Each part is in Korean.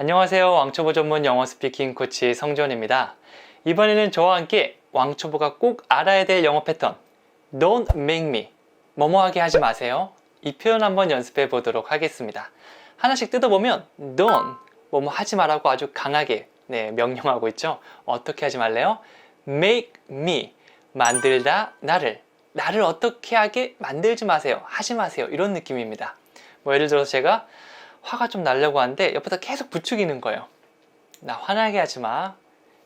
안녕하세요. 왕초보 전문 영어 스피킹 코치 성존입니다. 이번에는 저와 함께 왕초보가 꼭 알아야 될 영어 패턴 Don't make me 뭐뭐하게 하지 마세요. 이 표현 한번 연습해 보도록 하겠습니다. 하나씩 뜯어보면 Don't 뭐뭐 하지 말라고 아주 강하게 네, 명령하고 있죠. 어떻게 하지 말래요? Make me 만들다 나를 나를 어떻게 하게 만들지 마세요. 하지 마세요. 이런 느낌입니다. 뭐 예를 들어서 제가 화가 좀 나려고 하는데 옆에서 계속 부추기는 거예요. 나 화나게 하지 마.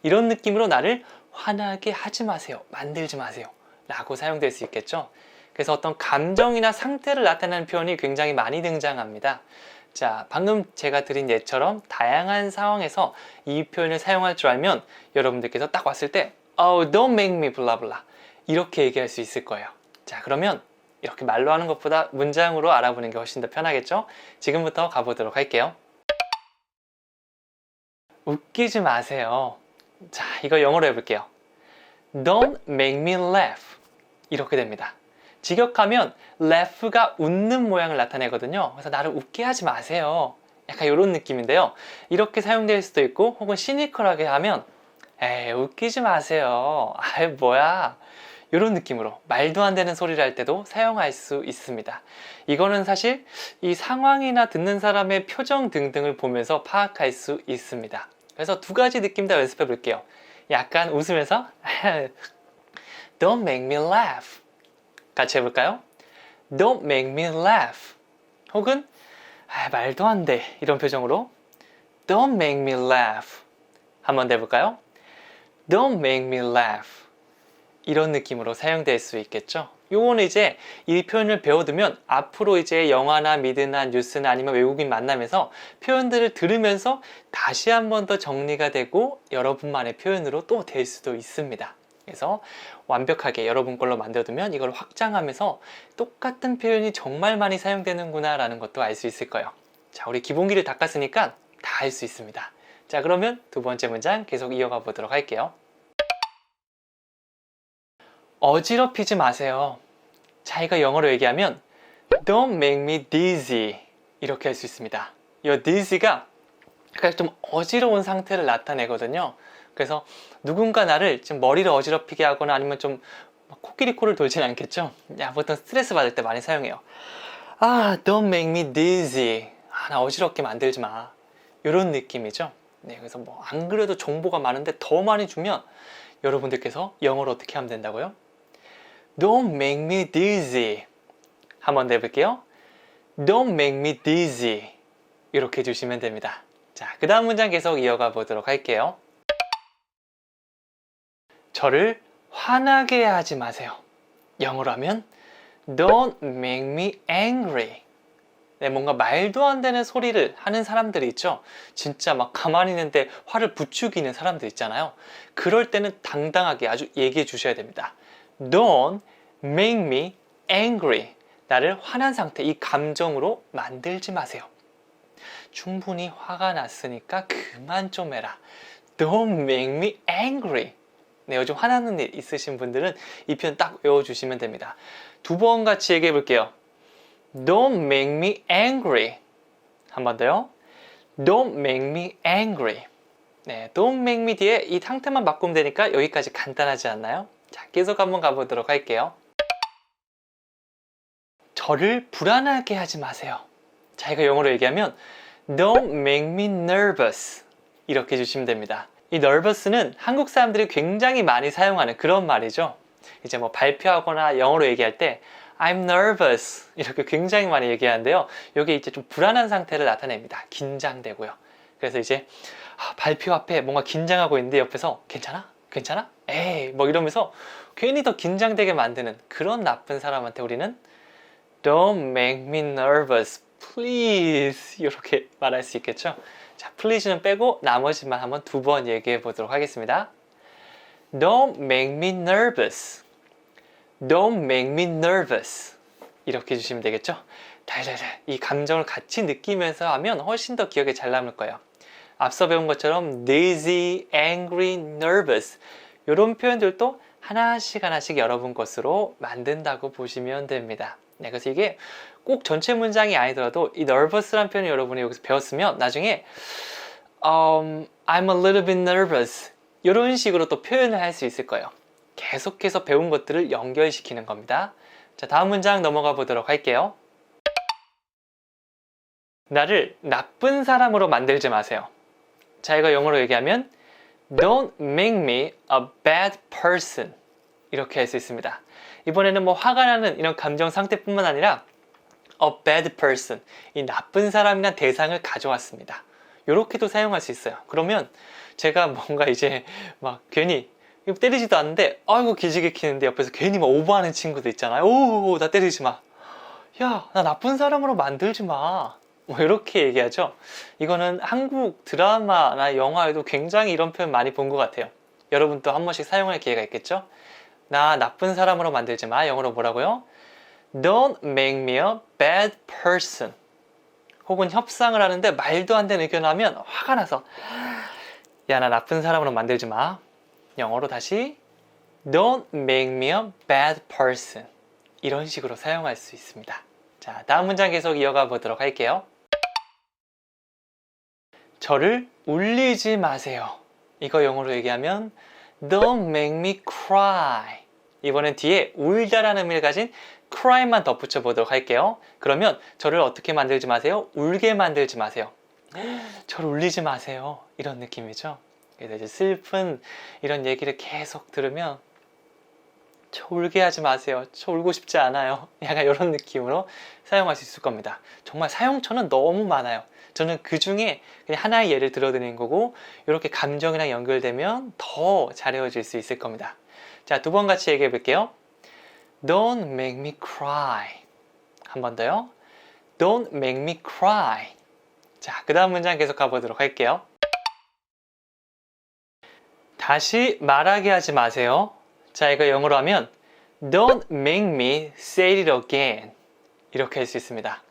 이런 느낌으로 나를 화나게 하지 마세요. 만들지 마세요. 라고 사용될 수 있겠죠. 그래서 어떤 감정이나 상태를 나타내는 표현이 굉장히 많이 등장합니다. 자, 방금 제가 드린 예처럼 다양한 상황에서 이 표현을 사용할 줄 알면 여러분들께서 딱 왔을 때 Oh, don't make me blah blah 이렇게 얘기할 수 있을 거예요. 자, 그러면 이렇게 말로 하는 것보다 문장으로 알아보는 게 훨씬 더 편하겠죠? 지금부터 가보도록 할게요. 웃기지 마세요. 자, 이거 영어로 해볼게요. Don't make me laugh. 이렇게 됩니다. 직역하면 laugh가 웃는 모양을 나타내거든요. 그래서 나를 웃게 하지 마세요. 약간 이런 느낌인데요. 이렇게 사용될 수도 있고, 혹은 시니컬하게 하면, 에이, 웃기지 마세요. 아이, 뭐야. 이런 느낌으로 말도 안 되는 소리를 할 때도 사용할 수 있습니다. 이거는 사실 이 상황이나 듣는 사람의 표정 등등을 보면서 파악할 수 있습니다. 그래서 두 가지 느낌 다 연습해 볼게요. 약간 웃으면서 Don't make me laugh. 같이 해볼까요? Don't make me laugh. 혹은 아, 말도 안 돼. 이런 표정으로 Don't make me laugh. 한번더 해볼까요? Don't make me laugh. 이런 느낌으로 사용될 수 있겠죠. 요거는 이제 이 표현을 배워두면 앞으로 이제 영화나 미드나 뉴스나 아니면 외국인 만나면서 표현들을 들으면서 다시 한 번 더 정리가 되고 여러분만의 표현으로 또 될 수도 있습니다. 그래서 완벽하게 여러분 걸로 만들어두면 이걸 확장하면서 똑같은 표현이 정말 많이 사용되는구나 라는 것도 알 수 있을 거예요. 자, 우리 기본기를 닦았으니까 다할수 있습니다. 자, 그러면 두 번째 문장 계속 이어가 보도록 할게요. 어지럽히지 마세요. 자, 이거 영어로 얘기하면 Don't make me dizzy 이렇게 할 수 있습니다. 이 dizzy가 약간 좀 어지러운 상태를 나타내거든요. 그래서 누군가 나를 좀 머리를 어지럽히게 하거나 아니면 좀 코끼리 코를 돌진 않겠죠? 야, 보통 스트레스 받을 때 많이 사용해요. 아, don't make me dizzy. 아, 나 어지럽게 만들지 마. 이런 느낌이죠. 네, 그래서 뭐 안 그래도 정보가 많은데 더 많이 주면 여러분들께서 영어로 어떻게 하면 된다고요? Don't make me dizzy. 한번 더 해볼게요. Don't make me dizzy. 이렇게 해주시면 됩니다. 자, 그 다음 문장 계속 이어가 보도록 할게요. 저를 화나게 하지 마세요. 영어로 하면 Don't make me angry. 네, 뭔가 말도 안 되는 소리를 하는 사람들이 있죠. 진짜 막 가만히 있는데 화를 부추기는 사람들 있잖아요. 그럴 때는 당당하게 아주 얘기해 주셔야 됩니다. Don't make me angry. 나를 화난 상태, 이 감정으로 만들지 마세요. 충분히 화가 났으니까 그만 좀 해라. Don't make me angry. 네, 요즘 화나는 일 있으신 분들은 이 표현 딱 외워주시면 됩니다. 두 번 같이 얘기해 볼게요. Don't make me angry. 한 번 더요. Don't make me angry. 네, don't make me 뒤에 이 상태만 바꾸면 되니까 여기까지 간단하지 않나요? 자, 계속 한번 가보도록 할게요. 저를 불안하게 하지 마세요. 자, 이거 영어로 얘기하면 Don't make me nervous. 이렇게 해주시면 됩니다. 이 nervous는 한국 사람들이 굉장히 많이 사용하는 그런 말이죠. 이제 뭐 발표하거나 영어로 얘기할 때 I'm nervous 이렇게 굉장히 많이 얘기하는데요. 이게 이제 좀 불안한 상태를 나타냅니다. 긴장되고요. 그래서 이제 아, 발표 앞에 뭔가 긴장하고 있는데 옆에서 괜찮아? 괜찮아? 뭐 이러면서 괜히 더 긴장되게 만드는 그런 나쁜 사람한테 우리는 Don't make me nervous, please 이렇게 말할 수 있겠죠? 자, please는 빼고 나머지만 한번 두 번 얘기해 보도록 하겠습니다. Don't make me nervous. Don't make me nervous. 이렇게 해주시면 되겠죠? 달달달 이 감정을 같이 느끼면서 하면 훨씬 더 기억에 잘 남을 거예요. 앞서 배운 것처럼 dizzy, angry, nervous 이런 표현들도 하나씩 하나씩 여러분 것으로 만든다고 보시면 됩니다. 네, 그래서 이게 꼭 전체 문장이 아니더라도 이 nervous란 표현을 여러분이 여기서 배웠으면 나중에 um, I'm a little bit nervous 이런 식으로 또 표현을 할 수 있을 거예요. 계속해서 배운 것들을 연결시키는 겁니다. 자, 다음 문장 넘어가 보도록 할게요. 나를 나쁜 사람으로 만들지 마세요. 자, 이거 영어로 얘기하면 Don't make me a bad person. 이렇게 할 수 있습니다. 이번에는 뭐 화가 나는 이런 감정 상태뿐만 아니라 a bad person. 이 나쁜 사람이란 대상을 가져왔습니다. 이렇게도 사용할 수 있어요. 그러면 제가 뭔가 이제 막 괜히 때리지도 않는데 아이고 기지개 키는데 옆에서 괜히 막 오버하는 친구도 있잖아요. 오, 나 때리지 마. 야, 나 나쁜 사람으로 만들지 마. 뭐 이렇게 얘기하죠. 이거는 한국 드라마나 영화에도 굉장히 이런 표현 많이 본 것 같아요. 여러분도 한 번씩 사용할 기회가 있겠죠? 나 나쁜 사람으로 만들지 마. 영어로 뭐라고요? Don't make me a bad person. 혹은 협상을 하는데 말도 안 되는 의견을 하면 화가 나서 야, 나 나쁜 사람으로 만들지 마. 영어로 다시 Don't make me a bad person. 이런 식으로 사용할 수 있습니다. 자, 다음 문장 계속 이어가 보도록 할게요. 저를 울리지 마세요. 이거 영어로 얘기하면 Don't make me cry. 이번엔 뒤에 울다라는 의미를 가진 cry만 덧붙여 보도록 할게요. 그러면 저를 어떻게 만들지 마세요? 울게 만들지 마세요. 저를 울리지 마세요. 이런 느낌이죠. 그래서 이제 슬픈 이런 얘기를 계속 들으면 저 울게 하지 마세요. 저 울고 싶지 않아요. 약간 이런 느낌으로 사용할 수 있을 겁니다. 정말 사용처는 너무 많아요. 저는 그 중에 그냥 하나의 예를 들어드리는 거고 이렇게 감정이랑 연결되면 더잘 외워질 수 있을 겁니다. 자, 두 번 같이 얘기해 볼게요. Don't make me cry. 한 번 더요. Don't make me cry. 자, 그 다음 문장 계속 가보도록 할게요. 다시 말하게 하지 마세요. 자, 이거 영어로 하면 Don't make me say it again. 이렇게 할 수 있습니다.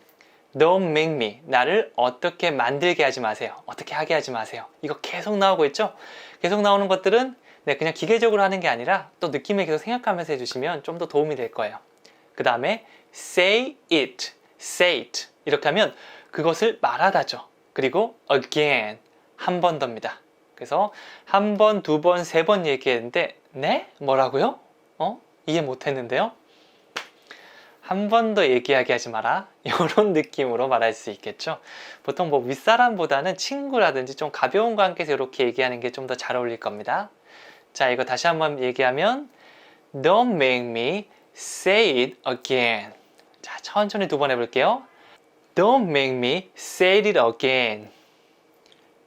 Don't make me. 나를 어떻게 만들게 하지 마세요. 어떻게 하게 하지 마세요. 이거 계속 나오고 있죠? 계속 나오는 것들은 네, 그냥 기계적으로 하는 게 아니라 또 느낌을 계속 생각하면서 해주시면 좀 더 도움이 될 거예요. 그 다음에 say it, say it. 이렇게 하면 그것을 말하다죠. 그리고 again. 한 번 더입니다. 그래서 한 번, 두 번, 세 번 얘기했는데, 네? 뭐라고요? 어? 이해 못 했는데요? 한 번 더 얘기하게 하지 마라. 이런 느낌으로 말할 수 있겠죠. 보통 뭐 윗사람보다는 친구라든지 좀 가벼운 관계에서 이렇게 얘기하는 게 좀 더 잘 어울릴 겁니다. 자, 이거 다시 한번 얘기하면 Don't make me say it again. 자, 천천히 두 번 해볼게요. Don't make me say it again.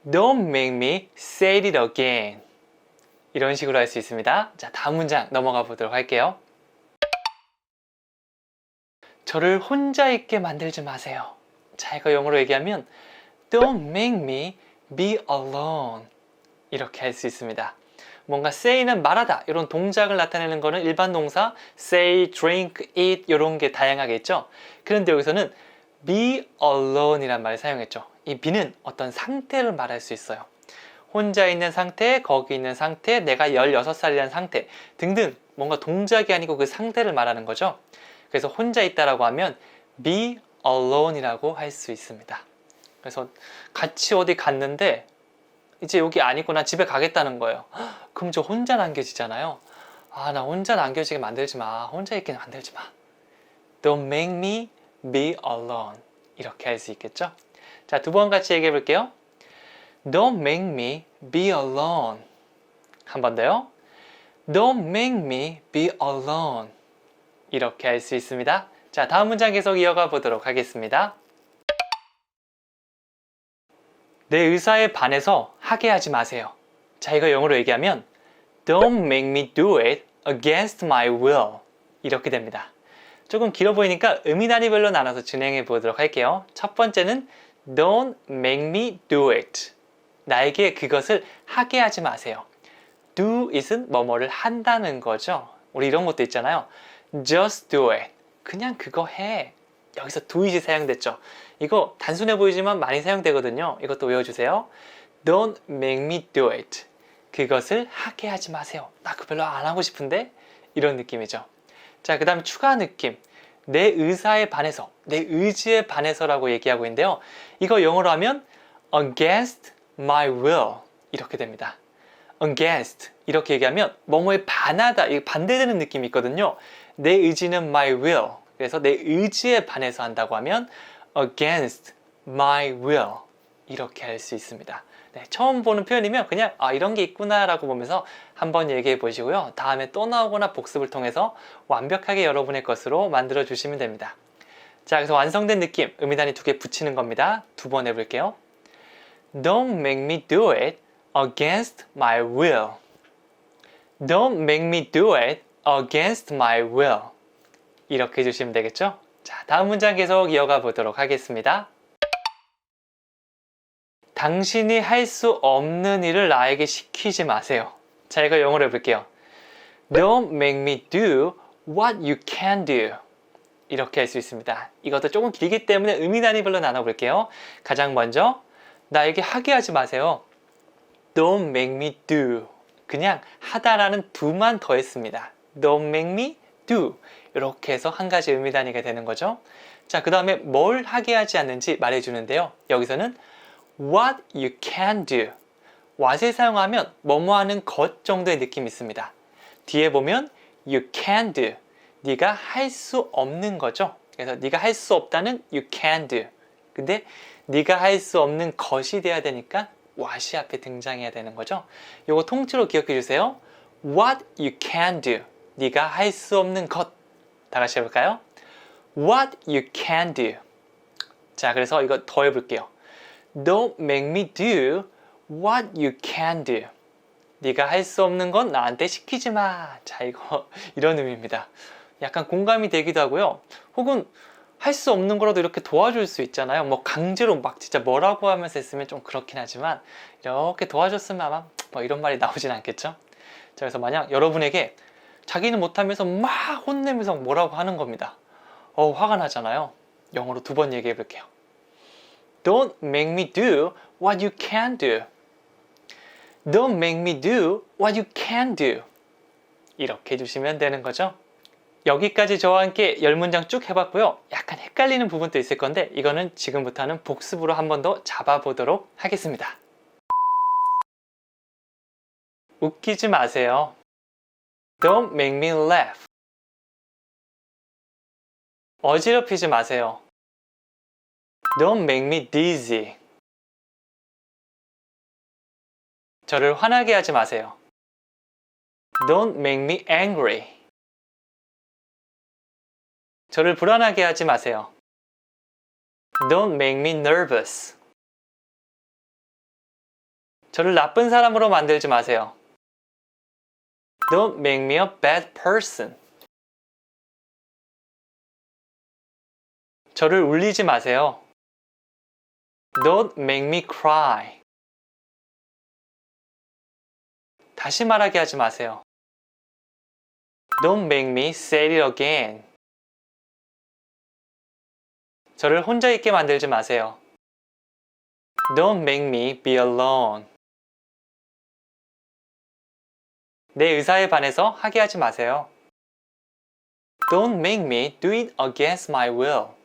Don't make me say it again. 이런 식으로 할 수 있습니다. 자, 다음 문장 넘어가 보도록 할게요. 저를 혼자 있게 만들지 마세요. 자, 이거 영어로 얘기하면 Don't make me be alone. 이렇게 할 수 있습니다. 뭔가 say는 말하다 이런 동작을 나타내는 거는 일반 동사 say, drink, eat 이런 게 다양하게 있죠. 그런데 여기서는 be alone이란 말을 사용했죠. 이 be는 어떤 상태를 말할 수 있어요. 혼자 있는 상태, 거기 있는 상태, 내가 16살이라는 상태 등등 뭔가 동작이 아니고 그 상태를 말하는 거죠. 그래서 혼자 있다라고 하면 be alone이라고 할 수 있습니다. 그래서 같이 어디 갔는데 이제 여기 안 있고 나 집에 가겠다는 거예요. 헉, 그럼 저 혼자 남겨지잖아요. 아, 나 혼자 남겨지게 만들지 마. 혼자 있게 만들지 마. Don't make me be alone. 이렇게 할 수 있겠죠? 자, 두 번 같이 얘기해 볼게요. Don't make me be alone. 한 번 더요. Don't make me be alone. 이렇게 할 수 있습니다. 자, 다음 문장 계속 이어가 보도록 하겠습니다. 내 의사에 반해서 하게 하지 마세요. 자, 이거 영어로 얘기하면 Don't make me do it against my will. 이렇게 됩니다. 조금 길어 보이니까 의미 단위별로 나눠서 진행해 보도록 할게요. 첫 번째는 Don't make me do it. 나에게 그것을 하게 하지 마세요. Do it은 뭐뭐를 한다는 거죠. 우리 이런 것도 있잖아요. Just do it. 그냥 그거 해. 여기서 do it이 사용됐죠. 이거 단순해 보이지만 많이 사용되거든요. 이것도 외워주세요. Don't make me do it. 그것을 하게 하지 마세요. 나 그 별로 안 하고 싶은데? 이런 느낌이죠. 자, 그 다음 추가 느낌. 내 의사에 반해서, 내 의지에 반해서라고 얘기하고 있는데요. 이거 영어로 하면 against my will 이렇게 됩니다. against 이렇게 얘기하면 뭐뭐에 반하다, 반대되는 느낌이 있거든요. 내 의지는 my will. 그래서 내 의지에 반해서 한다고 하면 against my will 이렇게 할 수 있습니다. 네, 처음 보는 표현이면 그냥 아 이런 게 있구나라고 보면서 한번 얘기해 보시고요. 다음에 또 나오거나 복습을 통해서 완벽하게 여러분의 것으로 만들어 주시면 됩니다. 자, 그래서 완성된 느낌 음이단위 두개 붙이는 겁니다. 두 번 해볼게요. Don't make me do it against my will. Don't make me do it against my will. 이렇게 해주시면 되겠죠? 자, 다음 문장 계속 이어가 보도록 하겠습니다. 당신이 할 수 없는 일을 나에게 시키지 마세요. 자, 이거 영어로 해볼게요. Don't make me do what you can do. 이렇게 할 수 있습니다. 이것도 조금 길기 때문에 의미 단위 별로 나눠볼게요. 가장 먼저, 나에게 하게 하지 마세요. Don't make me do. 그냥 하다라는 do만 더했습니다. Don't make me do. 이렇게 해서 한 가지 의미 단위가 되는 거죠. 자, 그 다음에 뭘 하게 하지 않는지 말해주는데요. 여기서는 what you can do. what을 사용하면 뭐뭐 하는 것 정도의 느낌이 있습니다. 뒤에 보면 you can do. 네가 할 수 없는 거죠. 그래서 네가 할 수 없다는 you can do. 근데 네가 할 수 없는 것이 돼야 되니까 what이 앞에 등장해야 되는 거죠. 요거 통째로 기억해 주세요. what you can do. 네가 할 수 없는 것. 다 같이 해볼까요? what you can do. 자, 그래서 이거 더 해볼게요. Don't make me do what you can do. 네가 할 수 없는 건 나한테 시키지 마. 자, 이거 이런 의미입니다. 약간 공감이 되기도 하고요. 혹은 할 수 없는 거라도 이렇게 도와줄 수 있잖아요. 뭐 강제로 막 진짜 뭐라고 하면서 했으면 좀 그렇긴 하지만 이렇게 도와줬으면 아마 뭐 이런 말이 나오진 않겠죠. 자, 그래서 만약 여러분에게 자기는 못하면서 막 혼내면서 뭐라고 하는 겁니다. 어, 화가 나잖아요. 영어로 두 번 얘기해 볼게요. Don't make me do what you can do. Don't make me do what you can do. 이렇게 해주시면 되는 거죠. 여기까지 저와 함께 열 문장 쭉 해봤고요. 약간 헷갈리는 부분도 있을 건데 이거는 지금부터는 복습으로 한 번 더 잡아보도록 하겠습니다. 웃기지 마세요. Don't make me laugh. 어지럽히지 마세요. Don't make me dizzy. 저를 화나게 하지 마세요. Don't make me angry. 저를 불안하게 하지 마세요. Don't make me nervous. 저를 나쁜 사람으로 만들지 마세요. Don't make me a bad person. 저를 울리지 마세요. Don't make me cry. 다시 말하게 하지 마세요. Don't make me say it again. 저를 혼자 있게 만들지 마세요. Don't make me be alone. 내 의사에 반해서 하게 하지 마세요. Don't make me do it against my will.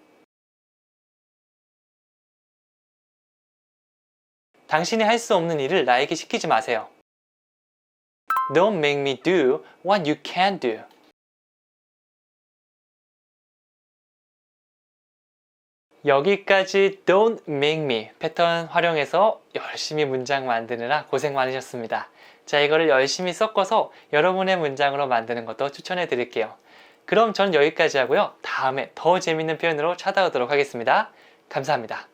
당신이 할 수 없는 일을 나에게 시키지 마세요. Don't make me do what you can do. 여기까지 don't make me 패턴 활용해서 열심히 문장 만드느라 고생 많으셨습니다. 자, 이거를 열심히 섞어서 여러분의 문장으로 만드는 것도 추천해 드릴게요. 그럼 저는 여기까지 하고요. 다음에 더 재밌는 표현으로 찾아오도록 하겠습니다. 감사합니다.